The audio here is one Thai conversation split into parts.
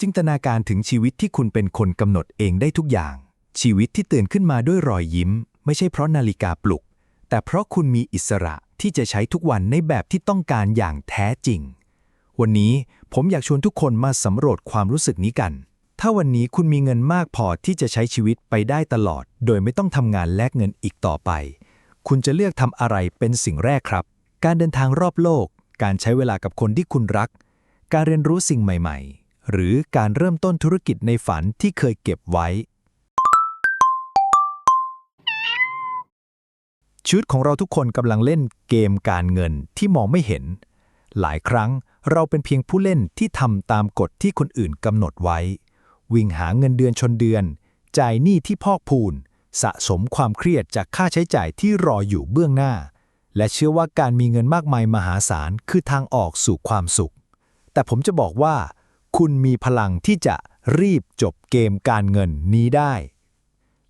จินตนาการถึงชีวิตที่คุณเป็นคนกำหนดเองได้ทุกอย่าง ชีวิตที่ตื่นขึ้นมาด้วยรอยยิ้ม ไม่ใช่เพราะนาฬิกาปลุก แต่เพราะคุณมีอิสระที่จะใช้ทุกวันในแบบที่ต้องการอย่างแท้จริง วันนี้ผมอยากชวนทุกคนมาสำรวจความรู้สึกนี้กัน ถ้าวันนี้คุณมีเงินมากพอที่จะใช้ชีวิตไปได้ตลอด โดยไม่ต้องทำงานแลกเงินอีกต่อไป คุณจะเลือกทำอะไรเป็นสิ่งแรกครับ การเดินทางรอบโลก การใช้เวลากับคนที่คุณรัก การเรียนรู้สิ่งใหม่ ๆ หรือการเริ่มต้นธุรกิจในฝันที่เคยเก็บไว้ ชีวิตของเราทุกคนกำลังเล่นเกมการเงินที่มองไม่เห็น หลายครั้งเราเป็นเพียงผู้เล่นที่ทำตามกฎที่คนอื่นกำหนดไว้ วิ่งหาเงินเดือนชนเดือน จ่ายหนี้ที่พอกพูน สะสมความเครียดจากค่าใช้จ่ายที่รออยู่เบื้องหน้า และเชื่อว่าการมีเงินมากมายมหาศาลคือทางออกสู่ความสุข แต่ผมจะบอกว่า คุณมีพลังที่จะรีบจบเกมการเงินนี้ได้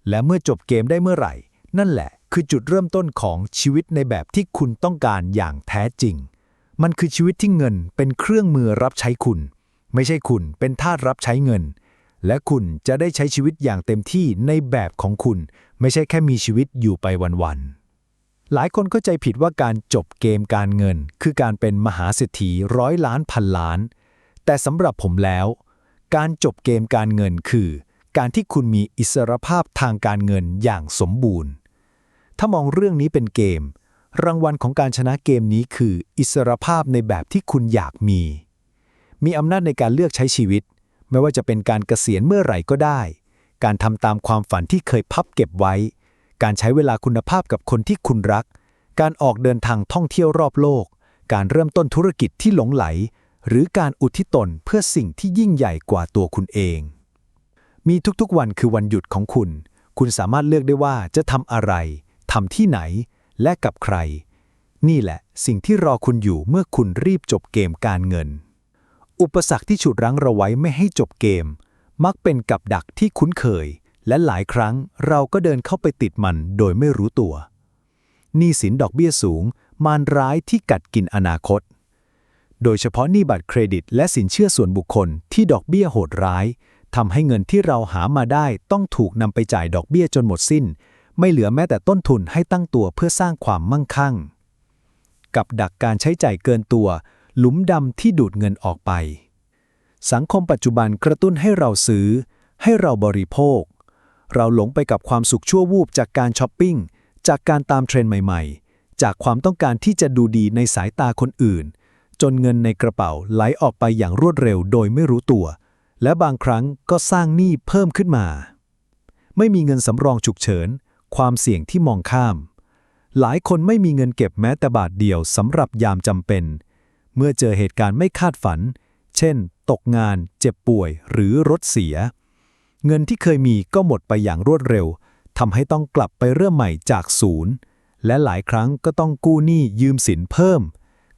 และเมื่อจบเกมได้เมื่อไหร่ นั่นแหละคือจุดเริ่มต้นของชีวิตในแบบที่คุณต้องการอย่างแท้จริง มันคือชีวิตที่เงินเป็นเครื่องมือรับใช้คุณ ไม่ใช่คุณเป็นทาสรับใช้เงิน และคุณจะได้ใช้ชีวิตอย่างเต็มที่ในแบบของคุณ ไม่ใช่แค่มีชีวิตอยู่ไปวันๆหลายคนเข้าใจผิดว่าการจบเกมการเงิน คือการเป็นมหาเศรษฐีร้อยล้านพันล้าน แต่สำหรับผมแล้ว การจบเกมการเงินคือ การที่คุณมีอิสรภาพทางการเงินอย่างสมบูรณ์ ถ้ามองเรื่องนี้เป็นเกม รางวัลของการชนะเกมนี้คือ อิสรภาพในแบบที่คุณอยากมี มีอำนาจในการเลือกใช้ชีวิต ไม่ว่าจะเป็นการเกษียณเมื่อไหร่ก็ได้ การทำตามความฝันที่เคยพับเก็บไว้ การใช้เวลาคุณภาพกับคนที่คุณรัก การออกเดินทางท่องเที่ยวรอบโลก การเริ่มต้นธุรกิจที่หลงไหล หรือการอุทิศตนเพื่อสิ่งที่ยิ่งใหญ่กว่าตัวคุณเอง มีทุกๆวันคือวันหยุดของคุณ คุณสามารถเลือกได้ว่าจะทำอะไรทำที่ไหน และกับใคร นี่แหละ สิ่งที่รอคุณอยู่เมื่อคุณรีบจบเกมการเงิน อุปสรรคที่ฉุดรั้งเราไว้ไม่ให้จบเกม มักเป็นกับดักที่คุ้นเคย และหลายครั้งเราก็เดินเข้าไปติดมันโดยไม่รู้ตัวหนี้สินดอกเบี้ยสูง มารร้ายที่กัดกินอนาคต โดยเฉพาะหนี้บัตรเครดิต และสินเชื่อส่วนบุคคลที่ดอกเบี้ยโหดร้ายทำให้เงินที่เราหามาได้ต้องถูกนำไปจ่ายดอกเบี้ยจนหมดสิ้น ไม่เหลือแม้แต่ต้นทุนให้ตั้งตัวเพื่อสร้างความมั่งคั่ง กับดักการใช้จ่ายเกินตัว หลุมดำที่ดูดเงินออกไป สังคมปัจจุบันกระตุ้นให้เราซื้อ ให้เราบริโภค เราหลงไปกับความสุขชั่ววูบจากการช้อปปิ้งจากการตามเทรนด์ใหม่ ๆ จากความต้องการที่จะดูดีในสายตาคนอื่น จนเงินในกระเป๋าไหลออกไปอย่างรวดเร็วโดยไม่รู้ตัว และบางครั้งก็สร้างหนี้เพิ่มขึ้นมา ไม่มีเงินสำรองฉุกเฉิน ความเสี่ยงที่มองข้าม หลายคนไม่มีเงินเก็บแม้แต่บาทเดียวสำหรับยามจำเป็น เมื่อเจอเหตุการณ์ไม่คาดฝัน เช่น ตกงาน เจ็บป่วย หรือรถเสีย เงินที่เคยมีก็หมดไปอย่างรวดเร็วทำให้ต้องกลับไปเริ่มใหม่จากศูนย์ และหลายครั้งก็ต้องกู้หนี้ยืมสินเพิ่ม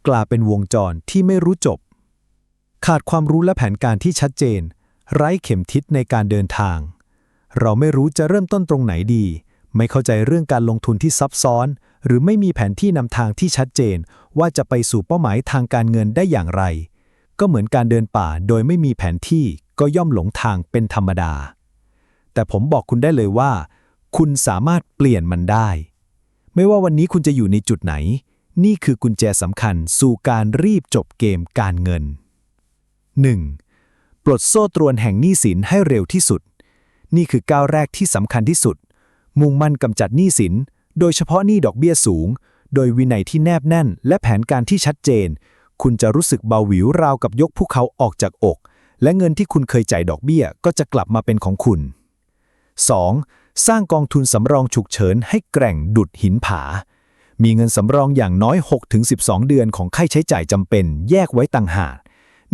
กลายเป็นวงจรที่ไม่รู้จบ ขาดความรู้และแผนการที่ชัดเจน ไร้เข็มทิศในการเดินทาง เราไม่รู้จะเริ่มต้นตรงไหนดี ไม่เข้าใจเรื่องการลงทุนที่ซับซ้อน หรือไม่มีแผนที่นำทางที่ชัดเจน ว่าจะไปสู่เป้าหมายทางการเงินได้อย่างไร ก็เหมือนการเดินป่าโดยไม่มีแผนที่ก็ย่อมหลงทางเป็นธรรมดา แต่ผมบอกคุณได้เลยว่า คุณสามารถเปลี่ยนมันได้ ไม่ว่าวันนี้คุณจะอยู่ในจุดไหน นี่คือกุญแจสำคัญสู่การรีบจบเกมการเงิน 1. ปลดโซ่ตรวนแห่งหนี้สินให้เร็วที่สุด นี่คือก้าวแรกที่สำคัญที่สุด มุ่งมั่นกำจัดหนี้สิน โดยเฉพาะหนี้ดอกเบี้ยสูง โดยวินัยที่แนบแน่น และแผนการที่ชัดเจน คุณจะรู้สึกเบาหวิวราวกับยกภูเขาออกจากอก และเงินที่คุณเคยจ่ายดอกเบี้ยก็จะกลับมาเป็นของคุณ 2. สร้างกองทุนสำรองฉุกเฉินให้แกร่งดุดหินผา มีเงินสำรองอย่างน้อย 6-12 เดือนของค่าใช้จ่ายจำเป็น แยกไว้ต่างหาก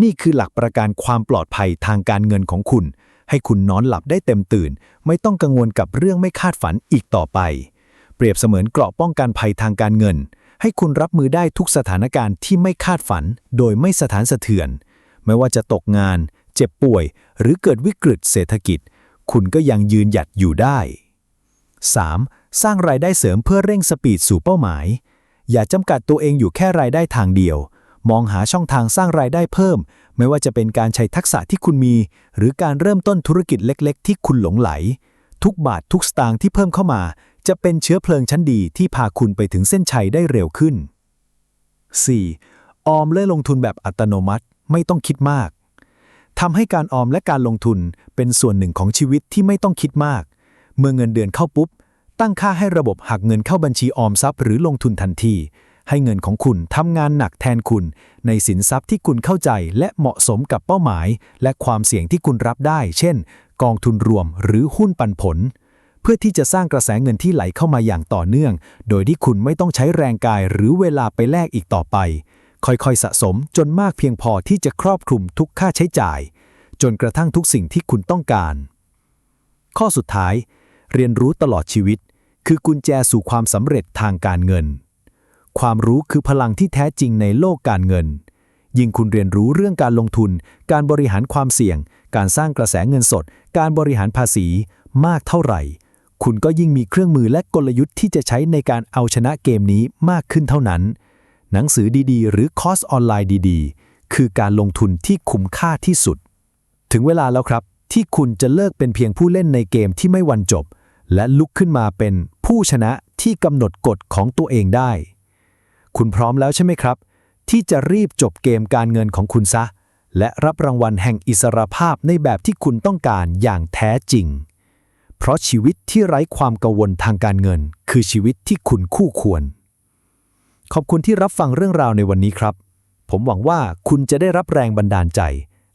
นี่คือหลักประกันความปลอดภัยทางการเงินของคุณ ให้คุณนอนหลับได้เต็มตื่น ไม่ต้องกังวลกับเรื่องไม่คาดฝันอีกต่อไป เปรียบเสมือนเกราะป้องกันภัยทางการเงิน ให้คุณรับมือได้ทุกสถานการณ์ที่ไม่คาดฝัน โดยไม่สถานสะเทือน ไม่ว่าจะตกงาน เจ็บป่วย หรือเกิดวิกฤตเศรษฐกิจ คุณก็ยังยืนหยัดอยู่ได้ 3. สร้างรายได้เสริมเพื่อเร่งสปีดสู่เป้าหมาย อย่าจำกัดตัวเองอยู่แค่รายได้ทางเดียว มองหาช่องทางสร้างรายได้เพิ่ม ไม่ว่าจะเป็นการใช้ทักษะที่คุณมี หรือการเริ่มต้นธุรกิจเล็ก ๆ ที่คุณหลงไหล ทุกบาททุกสตางค์ที่เพิ่มเข้ามา จะเป็นเชื้อเพลิงชั้นดีที่พาคุณไปถึงเส้นชัยได้เร็วขึ้น 4. ออมและลงทุนแบบอัตโนมัติไม่ต้องคิดมากทำให้การออมและการลงทุนเป็นส่วนหนึ่งของชีวิตที่ไม่ต้องคิดมาก เมื่อเงินเดือนเข้าปุ๊บ ตั้งค่าให้ระบบหักเงินเข้าบัญชีออมทรัพย์หรือลงทุนทันที ให้เงินของคุณทำงานหนักแทนคุณ ในสินทรัพย์ที่คุณเข้าใจและเหมาะสมกับเป้าหมาย และความเสี่ยงที่คุณรับได้ เช่น กองทุนรวมหรือหุ้นปันผล เพื่อที่จะสร้างกระแสเงินที่ไหลเข้ามาอย่างต่อเนื่อง โดยที่คุณไม่ต้องใช้แรงกายหรือเวลาไปแลกอีกต่อไป ค่อยๆสะสมจนมากเพียงพอที่จะครอบคลุมทุกค่าใช้จ่าย จนกระทั่งทุกสิ่งที่คุณต้องการ ข้อสุดท้าย เรียนรู้ตลอดชีวิต คือกุญแจสู่ความสำเร็จทางการเงิน ความรู้คือพลังที่แท้จริงในโลกการเงิน ยิ่งคุณเรียนรู้เรื่องการลงทุน การบริหารความเสี่ยง การสร้างกระแสเงินสด การบริหารภาษี มากเท่าไหร่ คุณก็ยิ่งมีเครื่องมือและกลยุทธ์ที่จะใช้ในการเอาชนะเกมนี้มากขึ้นเท่านั้น หนังสือดีๆ หรือคอร์สออนไลน์ดีๆ คือการลงทุนที่คุ้มค่าที่สุด ถึงเวลาแล้วครับ ที่คุณจะเลิกเป็นเพียงผู้เล่นในเกมที่ไม่วันจบ และลุกขึ้นมาเป็นผู้ชนะที่กำหนดกฎของตัวเองได้ คุณพร้อมแล้วใช่ไหมครับ ที่จะรีบจบเกมการเงินของคุณซะ และรับรางวัลแห่งอิสรภาพในแบบที่คุณต้องการอย่างแท้จริง เพราะชีวิตที่ไร้ความกังวลทางการเงิน คือชีวิตที่คุณคู่ควร ขอบคุณที่รับฟังเรื่องราวในวันนี้ครับ ผมหวังว่าคุณจะได้รับแรงบันดาลใจ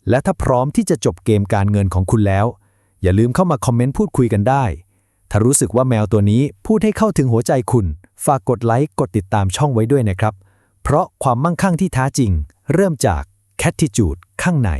และถ้าพร้อมที่จะจบเกมการเงินของคุณแล้ว อย่าลืมเข้ามาคอมเมนต์พูดคุยกันได้ ถ้ารู้สึกว่าแมวตัวนี้พูดให้เข้าถึงหัวใจคุณ ฝากกดไลค์กดติดตามช่องไว้ด้วยนะครับ เพราะความมั่งคั่งที่แท้จริง เริ่มจาก Catitude ข้างใน